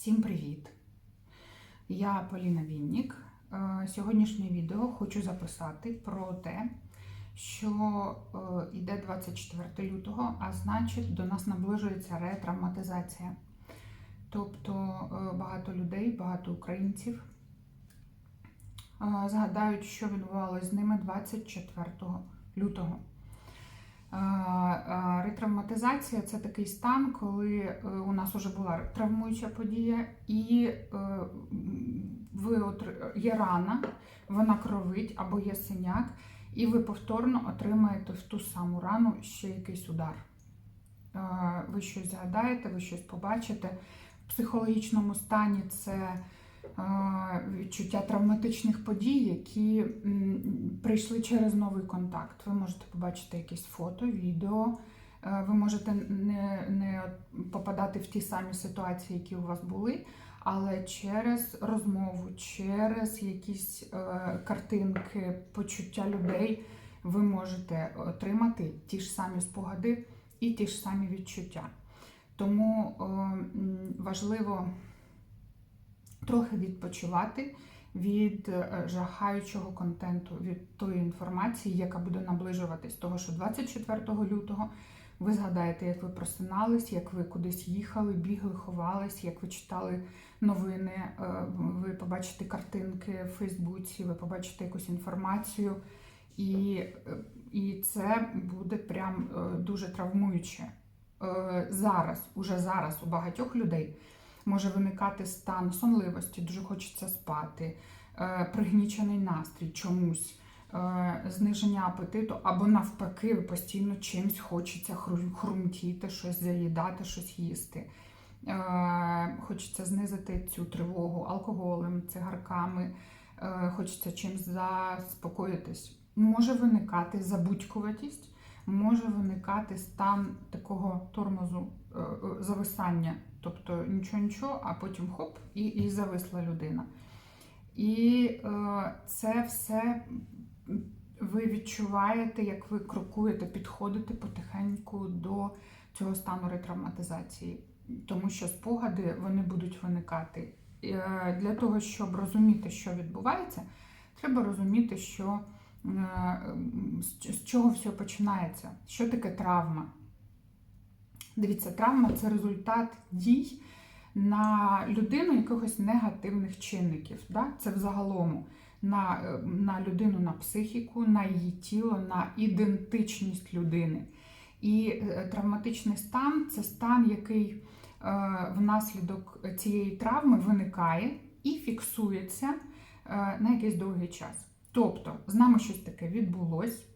Всім привіт! Я Поліна Віннік. Е, Сьогоднішнє відео хочу записати про те, що е, йде 24 лютого, а значить, до нас наближується ретравматизація. Тобто е, багато людей, багато українців е, згадають, що відбувалося з ними 24 лютого. Ретравматизація це такий стан, коли е, у нас вже була травмуюча подія, і е, ви є рана, вона кровить або є синяк, і ви повторно отримаєте в ту саму рану ще якийсь удар. Ви щось згадаєте, ви щось побачите. В психологічному стані це відчуття травматичних подій, які прийшли через новий контакт. Ви можете побачити якесь фото, відео. е, Ви можете не, не попадати в ті самі ситуації, які у вас були, але через розмову, через якісь е, картинки, почуття людей ви можете отримати ті ж самі спогади і ті ж самі відчуття. Тому е, важливо трохи відпочивати від е, жахаючого контенту, від тої інформації, яка буде наближуватись. Того, що 24 лютого ви згадаєте, як ви просинались, як ви кудись їхали, бігли, ховались, як ви читали новини, е, ви побачите картинки в Фейсбуці, ви побачите якусь інформацію, і, е, і це буде прям дуже травмуюче. Зараз, уже зараз у багатьох людей може виникати стан сонливості, дуже хочеться спати, е, пригнічений настрій чомусь, е, зниження апетиту, або навпаки, постійно чимсь хочеться хрумтіти, щось заїдати, щось їсти. Е, Хочеться знизити цю тривогу алкоголем, цигарками, хочеться чимось заспокоїтись. Може виникати забудькуватість, може виникати стан такого тормозу, зависання. Тобто нічого нічого, а потім хоп, і, і зависла людина. І е, це все ви відчуваєте, як ви крокуєте, підходите потихеньку до цього стану ретравматизації, тому що спогади вони будуть виникати. Е, Для того, щоб розуміти, що відбувається, треба розуміти, що е, з чого все починається, що таке травма. Дивіться, травма це результат дій на людину якихось негативних чинників. Да? Це взагалом на, е, на людину, на психіку, на її тіло, на ідентичність людини. І е, травматичний стан це стан, який е, внаслідок цієї травми виникає і фіксується на якийсь довгий час. Тобто, з нами щось таке відбулось.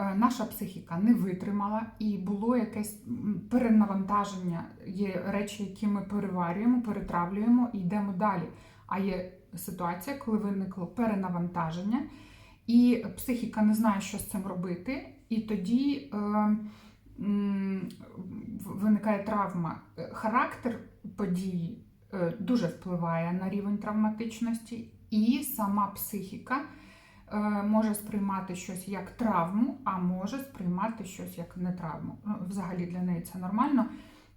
Е, Наша психіка не витримала, і було якесь перенавантаження. Є речі, які ми переварюємо, перетравлюємо і йдемо далі. А є ситуація, коли виникло перенавантаження, і психіка не знає, що з цим робити, і тоді е, виникає травма. Е, Характер події е, дуже впливає на рівень травматичності, і сама психіка може сприймати щось як травму, а може сприймати щось як не травму. Ну, Взагалі для неї це нормально.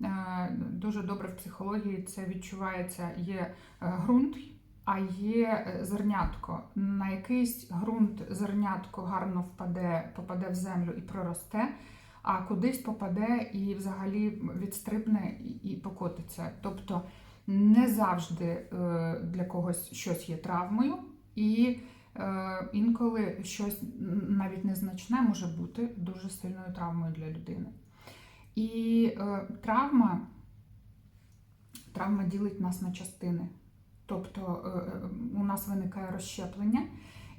Е, Дуже добре в психології це відчувається. Є е, ґрунт, а є е, зернятко. На якийсь ґрунт зернятко гарно впаде, попаде в землю і проросте, а кудись попаде і взагалі відстрибне і- покотиться. Тобто не завжди е, для когось щось є травмою, і е, інколи щось навіть незначне може бути дуже сильною травмою для людини. І е, травма, травма ділить нас на частини. Тобто е, е, у нас виникає розщеплення,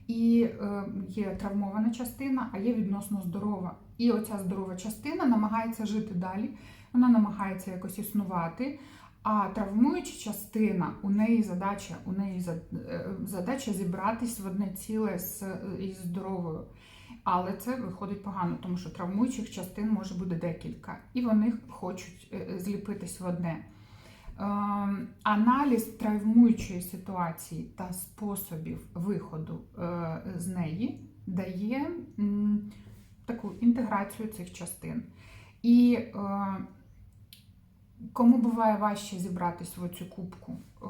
і е, є травмована частина, а є відносно здорова. І оця здорова частина намагається жити далі, вона намагається якось існувати. А травмуюча частина, у неї задача, у неї е, задача зібратись в одне ціле з із здоровою. Але це виходить погано, тому що травмуючих частин може бути декілька, і вони хочуть е, зліпитись в одне. Ем, Аналіз травмуючої ситуації та способів виходу е, з неї дає таку інтеграцію цих частин. І Кому буває важче зібратись в оцю кубку? Е,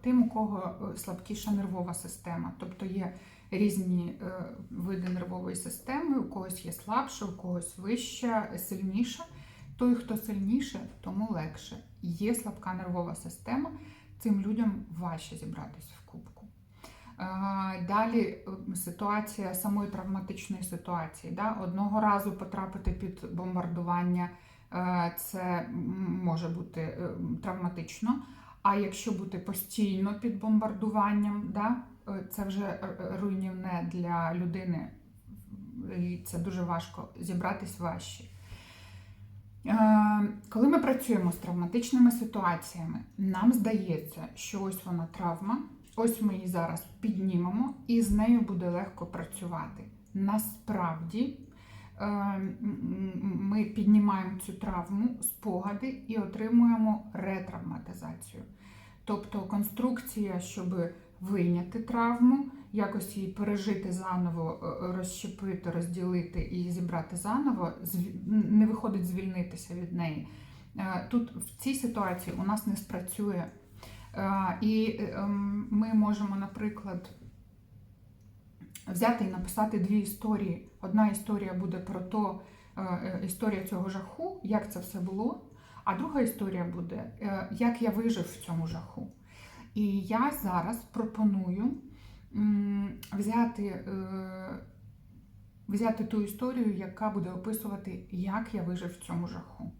Тим, у кого е, слабкіша нервова система. Тобто є різні е, види нервової системи, у когось є слабша, у когось вища, сильніша. Той, хто сильніше, тому легше. Є слабка нервова система, цим людям важче зібратись в кубку. Далі ситуація самої травматичної ситуації. Одного разу потрапити під бомбардування це може бути е, травматично. А якщо бути постійно під бомбардуванням, да, е, це вже е, е, руйнівне для людини, і це дуже важко зібратись важче. Е, Коли ми працюємо з травматичними ситуаціями, нам здається, що ось вона травма, ось ми її зараз піднімемо, і з нею буде легко працювати. Насправді е, ми піднімаємо цю травму, спогади і отримуємо ретравматизацію. Тобто конструкція, щоб вийняти травму, якось її пережити заново, е, розщепити, розділити і зібрати заново, не виходить звільнитися від неї. Е, Тут в цій ситуації у нас не спрацює. Е, І ми можемо, наприклад, взяти і написати дві історії. Одна історія буде про то, е, е, історія цього жаху, як це все було. А друга історія буде, е, як я вижив в цьому жаху. І я зараз пропоную взяти, взяти ту історію, яка буде описувати, як я вижив в цьому жаху.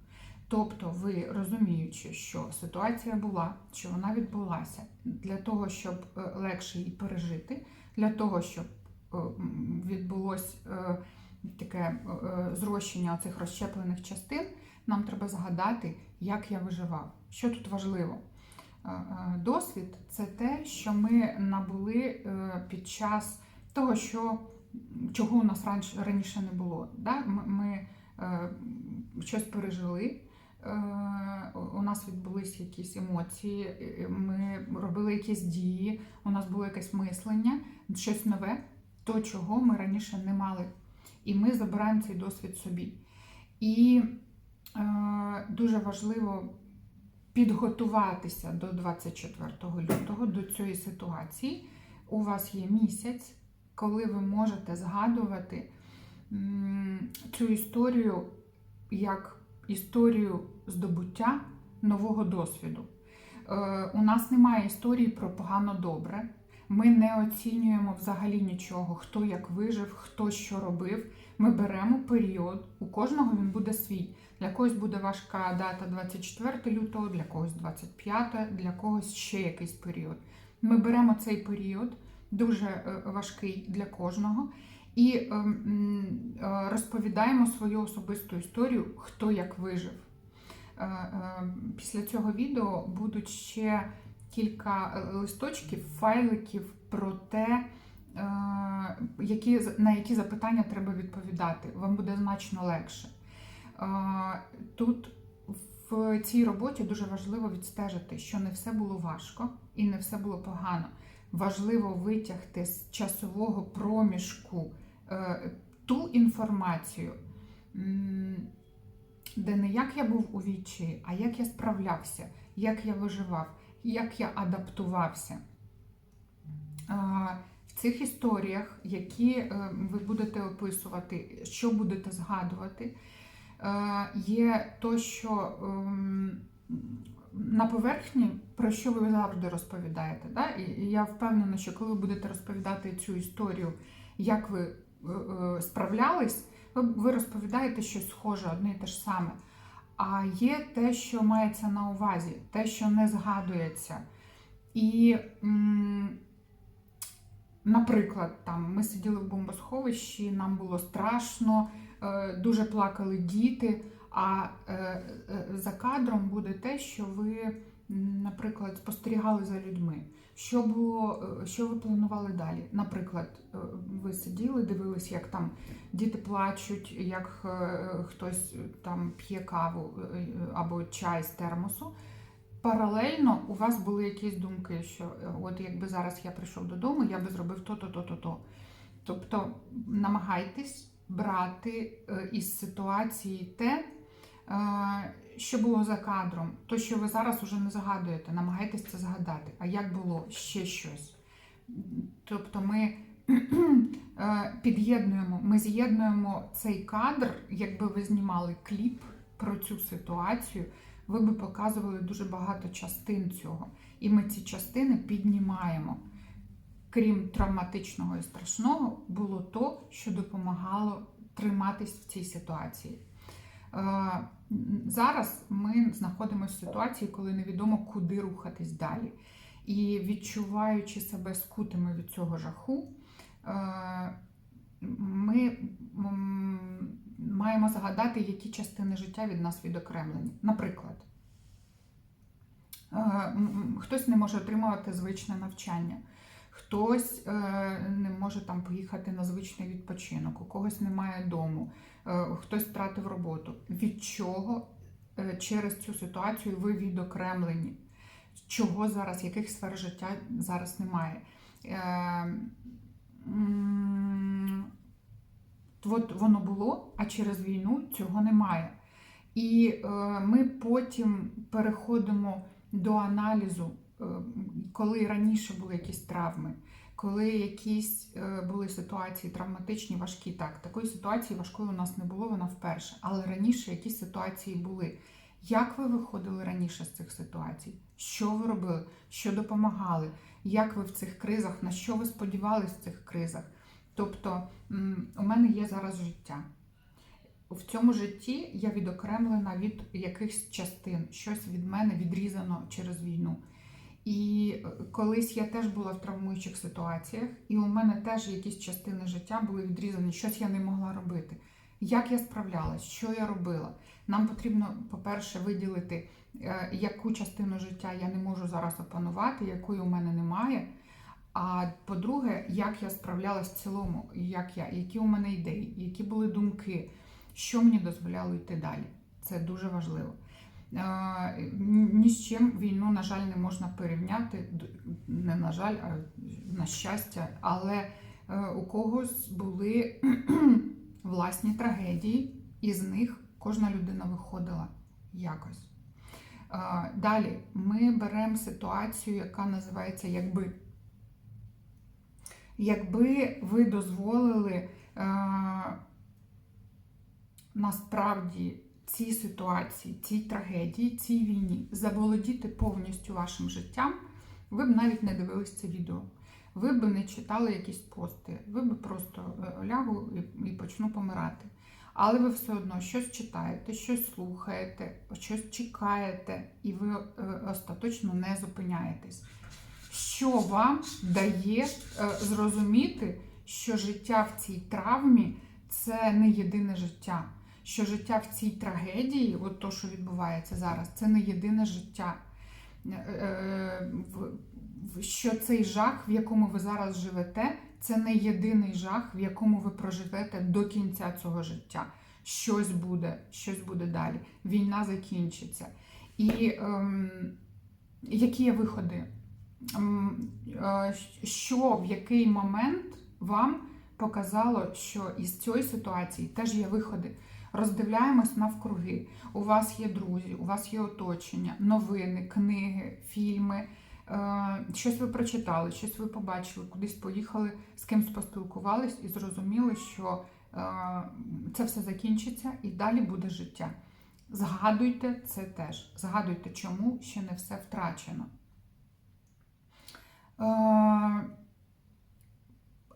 Тобто, ви розуміючи, що ситуація була, що вона відбулася, для того, щоб легше її пережити, для того, щоб відбулось е, таке е, зрощення цих розщеплених частин, нам треба згадати, як я виживав. Що тут важливо? Е, е, Досвід це те, що ми набули е, під час того, що чого у нас раніше, не було. Ми, е, щось пережили. е, У нас відбулись якісь емоції, е, ми робили якісь дії, у нас було якесь мислення, щось нове, то, чого ми раніше не мали. І ми забираємо цей досвід собі. І е, дуже важливо підготуватися до 24 лютого, до цієї ситуації. У вас є місяць, коли ви можете згадувати цю історію як історію здобуття нового досвіду. Е, У нас немає історії про погано добре. Ми не оцінюємо взагалі нічого, хто як вижив, хто що робив. Ми беремо період, у кожного він буде свій. Для когось буде важка дата 24 лютого, для когось 25, для когось ще якийсь період. Ми беремо цей період, дуже е, важкий для кожного, і е, м, е, розповідаємо свою особисту історію, хто як вижив. Е, Після цього відео будуть ще кілька е, листочків, файликів про те, е, які, на які запитання треба відповідати. Вам буде значно легше. Е, Тут в цій роботі дуже важливо відстежити, що не все було важко і не все було погано. Важливо витягти з часового проміжку ту інформацію, де не як я був у відчаї, а як я справлявся, як я виживав, як я адаптувався. В цих історіях, які е, ви будете описувати, що будете згадувати, е, є то, що ем, на поверхні, про що ви завжди розповідаєте. Да? І я впевнена, що коли ви будете розповідати цю історію, як ви е, справлялись, ви розповідаєте щось схоже, одне і те ж саме. А є те, що мається на увазі, те, що не згадується. І, наприклад, там ми сиділи в бомбосховищі, нам було страшно, е, дуже плакали діти. А е, е, за кадром буде те, що ви, наприклад, спостерігали за людьми. Що було, е, що ви планували далі? Наприклад, е, ви сиділи, дивились, як там діти плачуть, як е, хтось там п'є каву або чай з термосу. Паралельно у вас були якісь думки, що от якби зараз я прийшов додому, я би зробив то-то, то-то, то. Тобто намагайтесь брати із ситуації те, Що було за кадром? То, що ви зараз уже не згадуєте, намагайтесь це згадати. А як було ще щось? Тобто ми е, під'єднуємо, ми з'єднуємо цей кадр, якби ви знімали кліп про цю ситуацію, ви би показували дуже багато частин цього. І ми ці частини піднімаємо. Крім травматичного і страшного, було то, що допомагало триматись в цій ситуації. Зараз ми знаходимося в ситуації, коли невідомо, куди рухатись далі. І відчуваючи себе скутими від цього жаху, е, ми маємо згадати, які частини життя від нас відокремлені. Наприклад, е, хтось не може отримувати звичне навчання. Хтось е, не може там поїхати на звичний відпочинок, у когось немає дому, хтось втратив роботу. Від чого е, через цю ситуацію ви відокремлені? Чого зараз, яких сфер життя зараз немає? Е, От воно було, а через війну цього немає. І е, ми потім переходимо до аналізу, е, коли раніше були якісь травми, коли якісь е, були ситуації травматичні, важкі. Так, такої ситуації важкої у нас не було, вона вперше. Але раніше якісь ситуації були. Як ви виходили раніше з цих ситуацій? Що ви робили? Що допомагали? Як ви в цих кризах? На що ви сподівались в цих кризах? Тобто у мене є зараз життя. В цьому житті я відокремлена від якихось частин, щось від мене відрізано через війну. І е, колись я теж була в травмуючих ситуаціях, і у мене теж якісь частини життя були відрізані, щось я не могла робити. Як я справлялась, що я робила? Нам потрібно, по-перше, виділити, е, яку частину життя я не можу зараз опанувати, якої у мене немає. А по-друге, як я справлялась в цілому, як я, які у мене ідеї, які були думки, що мені дозволяло йти далі. Це дуже важливо. Ні з чим війну, на жаль, не можна порівняти. Не на жаль, а на щастя. Але е, у когось були власні трагедії, і з них кожна людина виходила якось. Далі ми беремо ситуацію, яка називається якби. Якби ви дозволили е, насправді цій ситуації, цій трагедії, цій війні заволодіти повністю вашим життям, ви б навіть не дивились це відео. Ви б не читали якісь пости, ви б просто е, лягу і, почну помирати. Але ви все одно щось читаєте, щось слухаєте, щось чекаєте, і ви е, остаточно не зупиняєтесь. Що вам дає е, зрозуміти, що життя в цій травмі це не єдине життя, що життя в цій трагедії, от то, що відбувається зараз, це не єдине життя. Е, е, в- Що цей жах, в якому ви зараз живете, це не єдиний жах, в якому ви проживете до кінця цього життя. Щось буде, щось буде далі. Війна закінчиться. І ем, які є виходи? Ем, е, Що в який момент вам показало, що із цієї ситуації теж є виходи? Роздивляємось навкруги. У вас є друзі, у вас є оточення, новини, книги, фільми. Е, Щось ви прочитали, щось ви побачили, кудись поїхали, з кимось поспілкувались і зрозуміли, що е, це все закінчиться і далі буде життя. Згадуйте це теж. Згадуйте, чому ще не все втрачено. Е,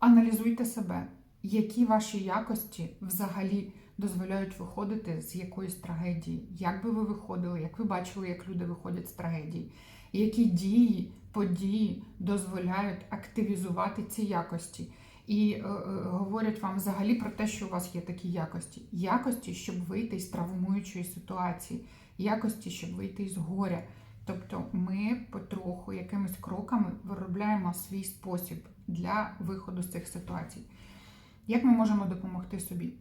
Аналізуйте себе, які ваші якості взагалі дозволяють виходити з якоїсь трагедії. Як би ви виходили, як ви бачили, як люди виходять з трагедії, які дії, події дозволяють активізувати ці якості. І е, е, говорять вам взагалі про те, що у вас є такі якості. Якості, щоб вийти з травмуючої ситуації, якості, щоб вийти з горя. Тобто ми потроху якимись кроками виробляємо свій спосіб для виходу з цих ситуацій. Як ми можемо допомогти собі?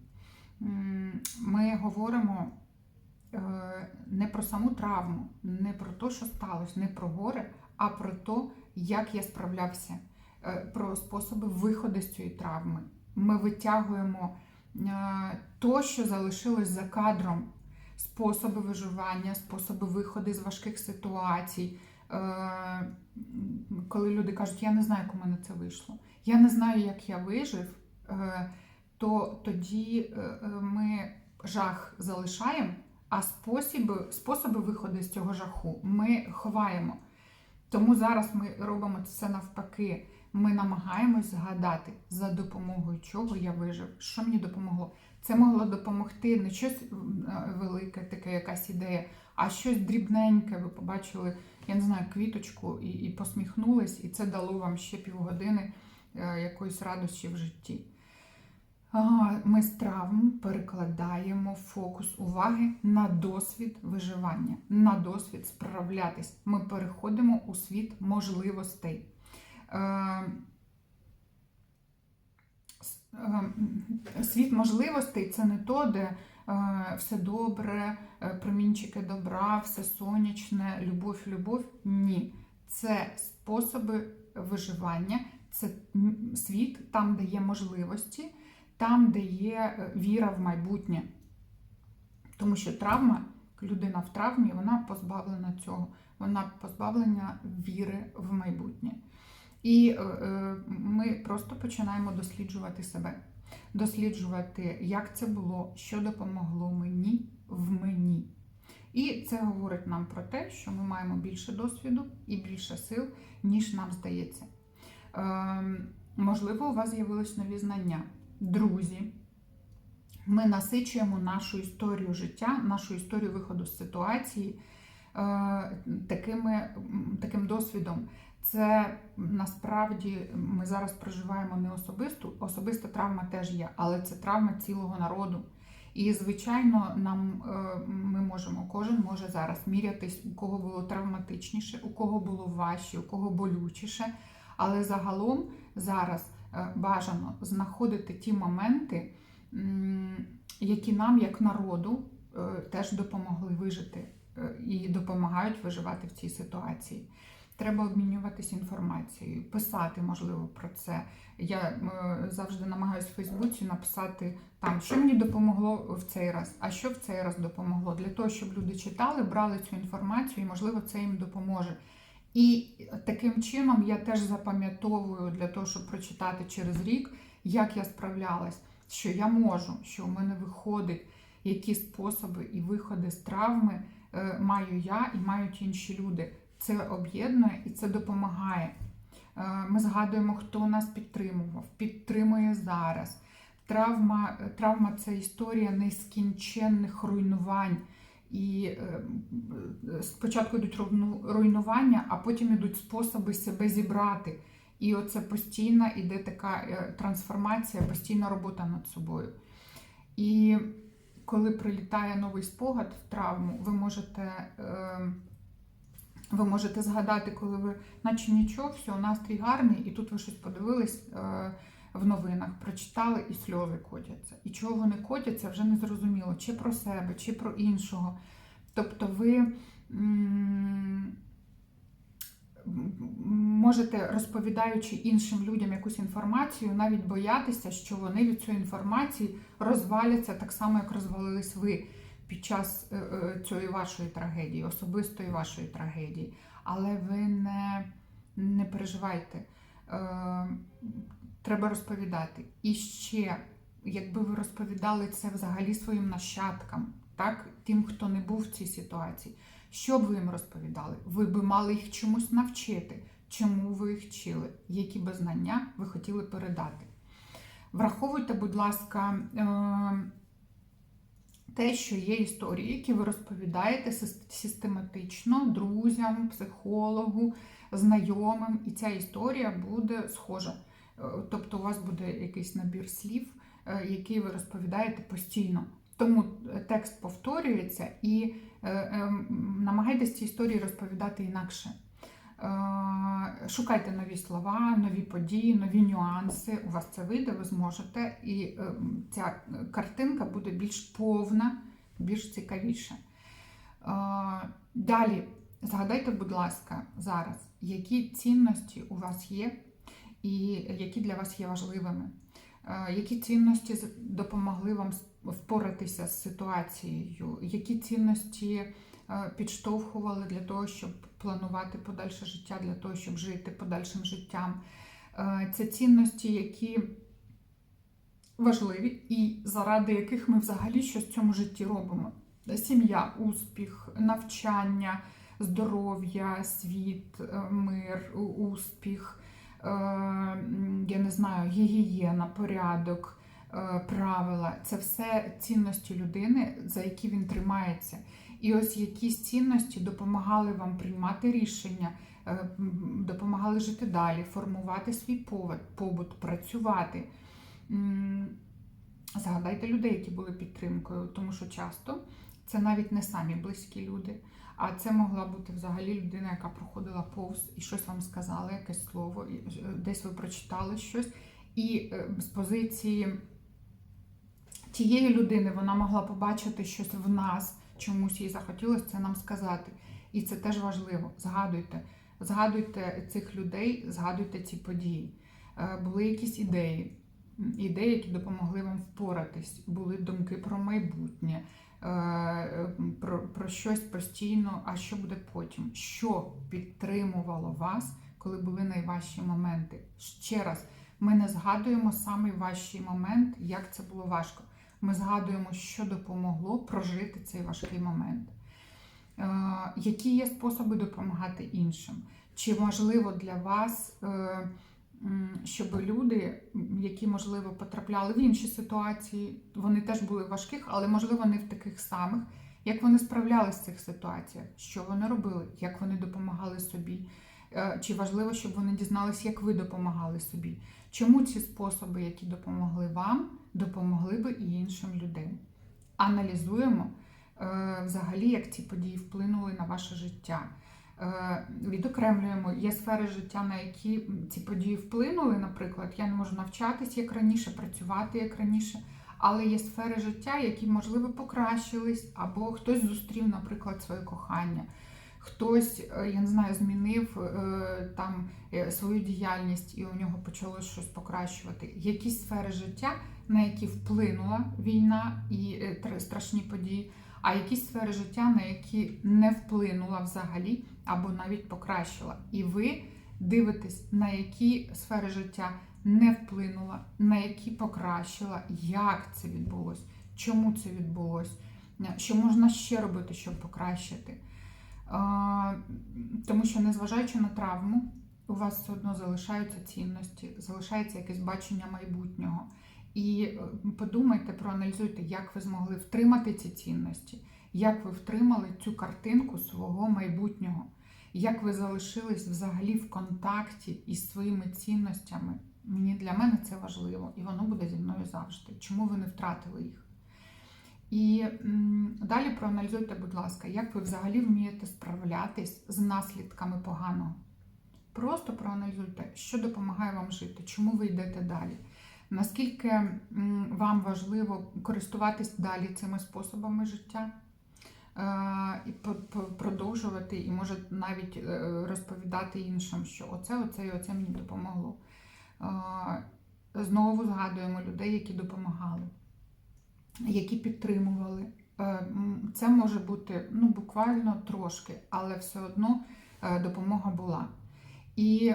Ми говоримо е, не про саму травму, не про те, що сталося, не про горе, а про те, як я справлявся, е, про способи виходу з цієї травми. Ми витягуємо е, то, що залишилось за кадром, способи виживання, способи виходу з важких ситуацій. Коли люди кажуть, я не знаю, як у мене це вийшло, я не знаю, як я вижив, то тоді е, е, ми жах залишаємо, а способи, способи виходу з цього жаху ми ховаємо. Тому зараз ми робимо це навпаки. Ми намагаємось згадати, за допомогою чого я вижив, що мені допомогло. Це могло допомогти не щось е, велике, таке якась ідея, а щось дрібненьке. Ви побачили, я не знаю, квіточку і, і посміхнулись, і це дало вам ще півгодини якоїсь радості в житті. Ми з травм перекладаємо фокус уваги на досвід виживання, на досвід справлятись. Ми переходимо у світ можливостей. Е, е, Світ можливостей це не то, де е, все добре, промінчики добра, все сонячне, любов, любов. Ні. Це способи виживання, це світ там, де є можливості, там, де є е, віра в майбутнє. Тому що травма, людина в травмі, вона позбавлена цього, вона позбавлена віри в майбутнє. І е, е, ми просто починаємо досліджувати себе, досліджувати, як це було, що допомогло мені в мені. І це говорить нам про те, що ми маємо більше досвіду і більше сил, ніж нам здається. Е, можливо, у вас з'явились нові знання, друзі. Ми насичуємо нашу історію життя, нашу історію виходу з ситуації е, такими, таким досвідом. Це насправді ми зараз проживаємо не особисту, особиста травма теж є, але це травма цілого народу. І, звичайно, нам е, ми можемо, кожен може зараз мірятись, у кого було травматичніше, у кого було важче, у кого болючіше. Але загалом зараз бажано знаходити ті моменти, які нам, як народу, е, теж допомогли вижити е, і допомагають виживати в цій ситуації. Треба обмінюватися інформацією, писати, можливо, про це. Я е, завжди намагаюся в Фейсбуці написати там, що мені допомогло в цей раз, а що в цей раз допомогло, для того, щоб люди читали, брали цю інформацію, і, можливо, це їм допоможе. І таким чином я теж запам'ятовую для того, щоб прочитати через рік, як я справлялась, що я можу, що у мене виходить, які способи і виходи з травми е, маю я і мають інші люди. Це об'єднує і це допомагає. Е, Ми згадуємо, хто нас підтримував, підтримує зараз. Травма, травма це історія нескінченних руйнувань. І е, е, спочатку йдуть руйнування, а потім йдуть способи себе зібрати. І оце постійна іде така е, трансформація, постійна робота над собою. І коли прилітає новий спогад в травму, ви можете, ви можете згадати, коли ви, наче нічого, все, настрій гарний, і тут ви щось подивились в новинах, прочитали і сльози котяться. І чого вони котяться, вже не зрозуміло, чи про себе, чи про іншого. Тобто ви. Можете, розповідаючи іншим людям якусь інформацію, навіть боятися, що вони від цієї інформації розваляться так само, як розвалились ви під час е, е, цієї вашої трагедії, особистої вашої трагедії. Але ви не, не переживайте. Треба розповідати. І ще, якби ви розповідали це взагалі своїм нащадкам, так, тим, хто не був в цій ситуації. Що б ви їм розповідали? Ви би мали їх чомусь навчити. Чому ви їх вчили? Які би знання ви хотіли передати? Враховуйте, будь ласка, е, те, що є історії, які ви розповідаєте систематично друзям, психологу, знайомим, і ця історія буде схожа. Тобто у вас буде якийсь набір слів, е, який ви розповідаєте постійно. Тому е, текст повторюється і е, е, намагайтесь ці історії розповідати інакше. Шукайте нові слова, нові події, нові нюанси. У вас це вийде, ви зможете, і ця картинка буде більш повна, більш цікавіша. Далі, згадайте, будь ласка, зараз, які цінності у вас є, і які для вас є важливими. Е, Які цінності допомогли вам впоратися з ситуацією, які цінності е, підштовхували для того, щоб планувати подальше життя, для того, щоб жити подальшим життям. Е, Це цінності, які важливі, і заради яких ми взагалі щось в цьому житті робимо. Сім'я, успіх, навчання, здоров'я, світ, мир, успіх, я не знаю, гігієна, порядок, е, правила це все цінності людини, за які він тримається. І ось якісь цінності допомагали вам приймати рішення, е, допомагали жити далі, формувати свій побут, працювати. Згадайте людей, які були підтримкою, тому що часто це навіть не самі близькі люди, а це могла бути взагалі людина, яка проходила повз і щось вам сказала, якесь слово, е, десь ви прочитали щось. І е, з позиції тієї людини вона могла побачити щось в нас, чомусь їй захотілося це нам сказати. І це теж важливо. Згадуйте, згадуйте цих людей, згадуйте ці події. Е, Були якісь ідеї, ідеї, які допомогли вам впоратись, були думки про майбутнє, про, про щось постійно, а що буде потім? Що підтримувало вас, коли були найважчі моменти? Ще раз, ми не згадуємо самий важчий момент, як це було важко. Ми згадуємо, що допомогло прожити цей важкий момент. Е, Які є способи допомагати іншим? Чи можливо для вас, е, щоб люди, які можливо потрапляли в інші ситуації, вони теж були важких, але можливо не в таких самих, як вони справлялися в цих ситуаціях, що вони робили, як вони допомагали собі? Е, Чи важливо, щоб вони дізналися, як ви допомагали собі? Чому ці способи, які допомогли вам, допомогли би і іншим людям? Аналізуємо е, взагалі, як ці події вплинули на ваше життя. Е, Відокремлюємо, є сфери життя, на які ці події вплинули. Наприклад, я не можу навчатись як раніше, працювати як раніше, але є сфери життя, які, можливо, покращились, або хтось зустрів, наприклад, своє кохання. Хтось, е, я не знаю, змінив е, там свою діяльність і у нього почалось щось покращувати. Якісь сфери життя, на які вплинула війна і страшні події, а якісь сфери життя, на які не вплинула взагалі або навіть покращила. І ви дивитесь, на які сфери життя не вплинула, на які покращила, як це відбулось, чому це відбулось, що можна ще робити, щоб покращити. Тому що, незважаючи на травму, у вас все одно залишаються цінності, залишається якесь бачення майбутнього. І е, подумайте, проаналізуйте, як ви змогли втримати ці цінності, як ви втримали цю картинку свого майбутнього, як ви залишились взагалі в контакті із своїми цінностями. Мені для мене це важливо, і воно буде зі мною завжди. Чому ви не втратили їх? І м, далі проаналізуйте, будь ласка, як ви взагалі вмієте справлятись з наслідками поганого. Просто проаналізуйте, що допомагає вам жити, чому ви йдете далі. Наскільки м, вам важливо користуватись далі цими способами життя і по- по- продовжувати, і може навіть е, розповідати іншим, що оце, оце і оце мені допомогло. Е, Знову згадуємо людей, які допомагали які підтримували. Е, Це може бути ну, буквально трошки, але все одно е, допомога була. І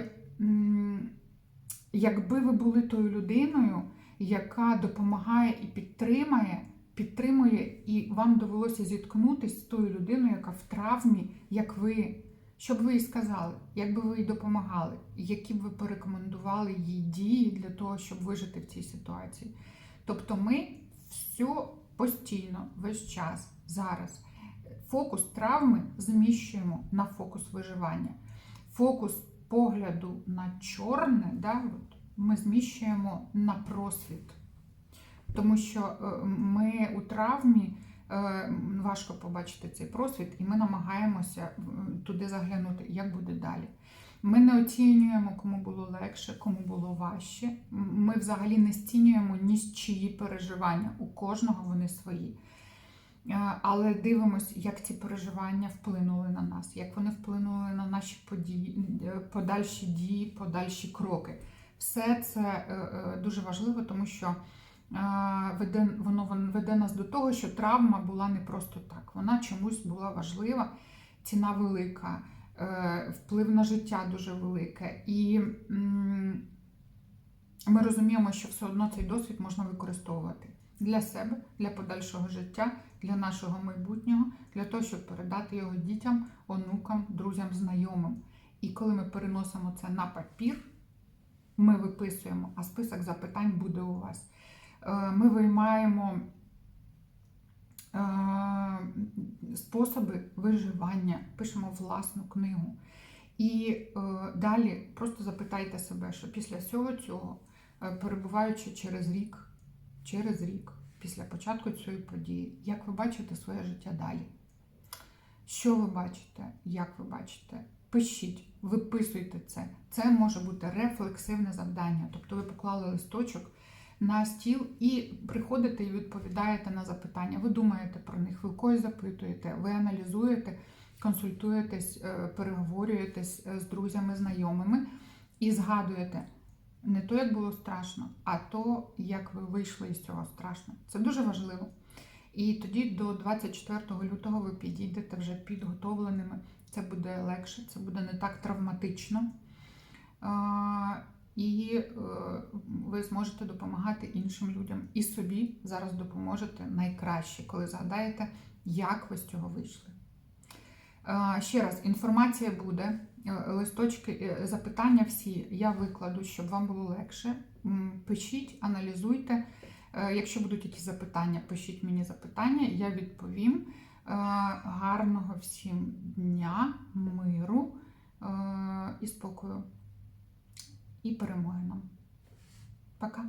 якби ви були тою людиною, яка допомагає і підтримує, підтримує, і вам довелося зіткнутися з тою людиною, яка в травмі, як ви, що б ви їй сказали, як би ви їй допомагали, які б ви порекомендували їй дії для того, щоб вижити в цій ситуації. Тобто ми все постійно, весь час, зараз. Фокус травми зміщуємо на фокус виживання. Фокус погляду на чорне, да, ми зміщуємо на просвіт. Тому що е, ми у травмі е, важко побачити цей просвіт, і ми намагаємося е, туди заглянути, як буде далі. Ми не оцінюємо, кому було легше, кому було важче. Ми взагалі не зцінюємо ні з чиї переживання. У кожного вони свої. Але дивимося, як ці переживання вплинули на нас, як вони вплинули на наші події, подальші дії, подальші кроки. Все це дуже важливо, тому що веде, воно веде нас до того, що травма була не просто так. Вона чомусь була важлива, ціна велика, е, вплив на життя дуже велике. І ми розуміємо, що все одно цей досвід можна використовувати для себе, для подальшого життя, для нашого майбутнього, для того, щоб передати його дітям, онукам, друзям, знайомим. І коли ми переносимо це на папір, ми виписуємо, а список запитань буде у вас. Е, Ми виймаємо е, способи виживання, пишемо власну книгу. І е, далі просто запитайте себе, що після всього цього, перебуваючи через рік, через рік, після початку цієї події, як ви бачите своє життя далі? Що ви бачите? Як ви бачите? Пишіть, виписуйте це. Це може бути рефлексивне завдання. Тобто ви поклали листочок на стіл і приходите і відповідаєте на запитання. Ви думаєте про них, ви когось запитуєте, ви аналізуєте, консультуєтесь, е, переговорюєтесь е, з друзями, знайомими і згадуєте не то, як було страшно, а то, як ви вийшли із цього страшно. Це дуже важливо. І тоді до 24 лютого ви підійдете вже підготовленими. Це буде легше, це буде не так травматично. І е, ви зможете допомагати іншим людям. І собі зараз допоможете найкраще, коли згадаєте, як ви з цього вийшли. А, Ще раз, інформація буде, е, листочки, е, запитання всі я викладу, щоб вам було легше. Пишіть, аналізуйте. Е, Якщо будуть якісь запитання, пишіть мені запитання, я відповім. Е, Гарного всім дня, миру е, і спокою. І перемоги нам. Пока.